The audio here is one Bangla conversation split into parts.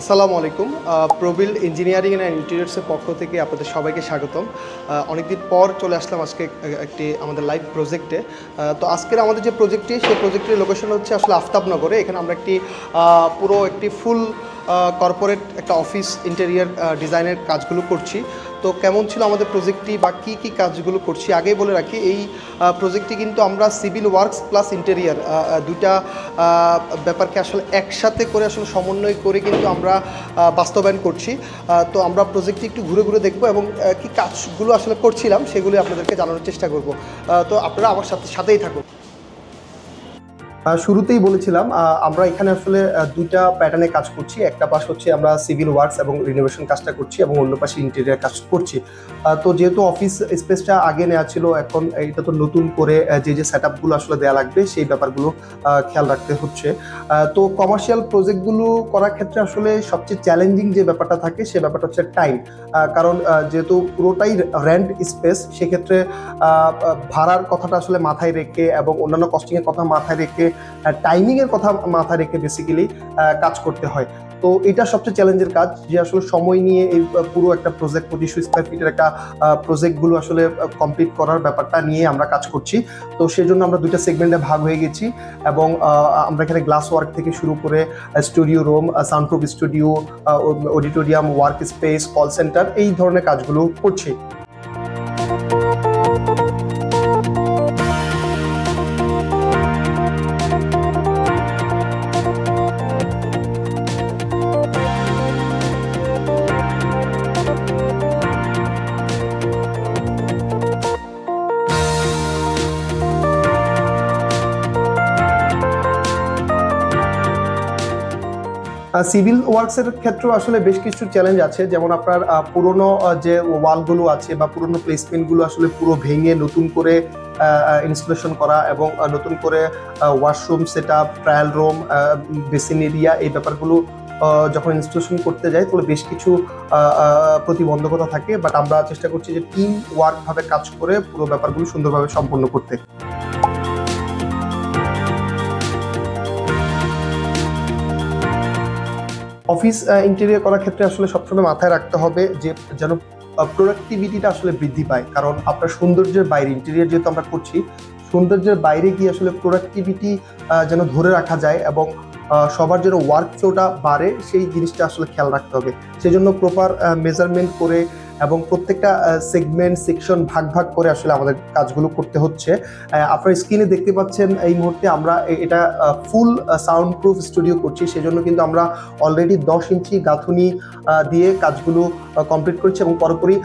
আসসালামু আলাইকুম। প্রবিল ইঞ্জিনিয়ারিং অ্যান্ড ইন্টেরিয়ার্সের পক্ষ থেকে আপনাদের সবাইকে স্বাগতম। অনেকদিন পর চলে আসলাম আজকে একটি আমাদের লাইভ প্রজেক্টে তো আজকের আমাদের যে প্রজেক্টটি সেই প্রজেক্টের লোকেশন হচ্ছে আসলে আফতাবনগরে। এখানে আমরা একটি পুরো একটি ফুল কর্পোরেট একটা অফিস ইন্টেরিয়ার ডিজাইনের কাজগুলো করছি। তো কেমন ছিল আমাদের প্রজেক্টটি বা কী কী কাজগুলো করছি আগেই বলে রাখি, এই প্রজেক্টটি কিন্তু আমরা সিভিল ওয়ার্কস প্লাস ইন্টেরিয়ার দুইটা ব্যাপারকে আসলে একসাথে করে আসলে সমন্বয় করে কিন্তু আমরা বাস্তবায়ন করছি। তো আমরা প্রজেক্টটি একটু ঘুরে ঘুরে দেখব এবং কী কাজগুলো আসলে করছিলাম সেগুলি আপনাদেরকে জানানোর চেষ্টা করব। তো আপনারা আমার সাথে, সাথেই থাকুন। শুরুতেই বলেছিলাম আমরা এখানে আসলে দুইটা প্যাটার্নে কাজ করছি। একটা পাশ হচ্ছে আমরা সিভিল ওয়ার্কস এবং রিনোভেশন কাজটা করছি এবং অন্য পাশে ইন্টেরিয়ার কাজ করছি। তো যেহেতু অফিস স্পেসটা আগে নেওয়া ছিল, এখন এটা তো নতুন করে যে যে সেট আপগুলো আসলে দেওয়া লাগবে, সেই ব্যাপারগুলো খেয়াল রাখতে হচ্ছে। তো কমার্শিয়াল প্রজেক্টগুলো করার ক্ষেত্রে আসলে সবচেয়ে চ্যালেঞ্জিং যে ব্যাপারটা থাকে, সে ব্যাপারটা হচ্ছে টাইম কারণ যেহেতু পুরোটাই রেন্ট স্পেস সেক্ষেত্রে ভাড়ার কথাটা আসলে মাথায় রেখে এবং অন্যান্য কস্টিংয়ের কথা মাথায় রেখে টাইমিংয়ের কথা মাথায় রেখে বেসিক্যালি কাজ করতে হয়। তো এটা সবচেয়ে চ্যালেঞ্জের কাজ যে আসলে সময় নিয়ে এই পুরো একটা প্রজেক্ট পঁচিশশো স্কোয়ার ফিটের একটা প্রজেক্টগুলো আসলে কমপ্লিট করার ব্যাপারটা নিয়ে আমরা কাজ করছি। তো সেই জন্য আমরা দুইটা সেগমেন্টে ভাগ হয়ে গেছি এবং আমরা এখানে গ্লাস ওয়ার্ক থেকে শুরু করে studio room soundproof studio auditorium work space call centre এই ধরনের কাজগুলো করছি। সিভিল ওয়ার্কসের ক্ষেত্রেও আসলে বেশ কিছু চ্যালেঞ্জ আছে। যেমন আপনার পুরনো যে ওয়ালগুলো আছে বা পুরনো প্লেসমেন্টগুলো আসলে পুরো ভেঙে নতুন করে ইনস্টলেশন করা এবং নতুন করে washroom set up trial room basin area এই ব্যাপারগুলো যখন ইনস্টলেশন করতে যাই তাহলে বেশ কিছু প্রতিবন্ধকতা থাকে। বাট আমরা চেষ্টা করছি যে টিম ওয়ার্কভাবে কাজ করে পুরো ব্যাপারগুলো সুন্দরভাবে সম্পন্ন করতে। অফিস ইন্টেরিয়ার করার ক্ষেত্রে আসলে সবসময় মাথায় রাখতে হবে যে যেন প্রোডাক্টিভিটিটা আসলে বৃদ্ধি পায়। কারণ আপনার সৌন্দর্যের বাইরে ইন্টেরিয়ার যেহেতু আমরা করছি, সৌন্দর্যের বাইরে গিয়ে আসলে প্রোডাক্টিভিটি যেন ধরে রাখা যায় এবং সবার যেন ওয়ার্ক ফ্লোটা বাড়ে, সেই জিনিসটা আসলে খেয়াল রাখতে হবে। সেই জন্য প্রপার মেজারমেন্ট করে এবং প্রত্যেকটা সেগমেন্ট সেকশন ভাগ ভাগ করে আসলে আমাদের কাজগুলো করতে হচ্ছে। আপনার স্ক্রিনে দেখতে পাচ্ছেন এই মুহূর্তে আমরা এটা ফুল সাউন্ড প্রুফ স্টুডিও করছি। সেজন্য কিন্তু আমরা অলরেডি দশ ইঞ্চি গাঁথুনি দিয়ে কাজগুলো কমপ্লিট করছি এবং পরপরই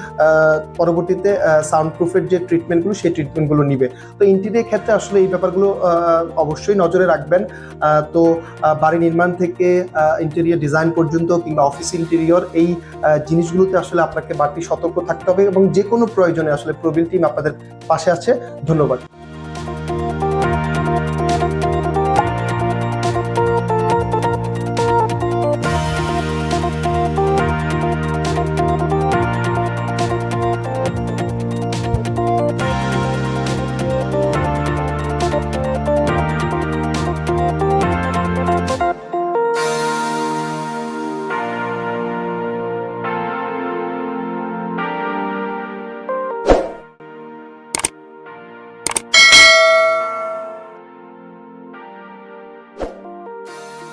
পরবর্তীতে সাউন্ড প্রুফের যে ট্রিটমেন্টগুলো সেই ট্রিটমেন্টগুলো নিবে। তো ইন্টেরিয়ার ক্ষেত্রে আসলে এই ব্যাপারগুলো অবশ্যই নজরে রাখবেন। তো বাড়ি নির্মাণ থেকে ইন্টেরিয়ার ডিজাইন পর্যন্ত কিংবা অফিস ইন্টেরিয়র এই জিনিসগুলোতে আসলে আপনাকে বাড়তি সতর্ক থাকতে হবে এবং যে কোনো প্রয়োজনে আসলে প্রবীণ টিম আপনাদের পাশে আছে। ধন্যবাদ।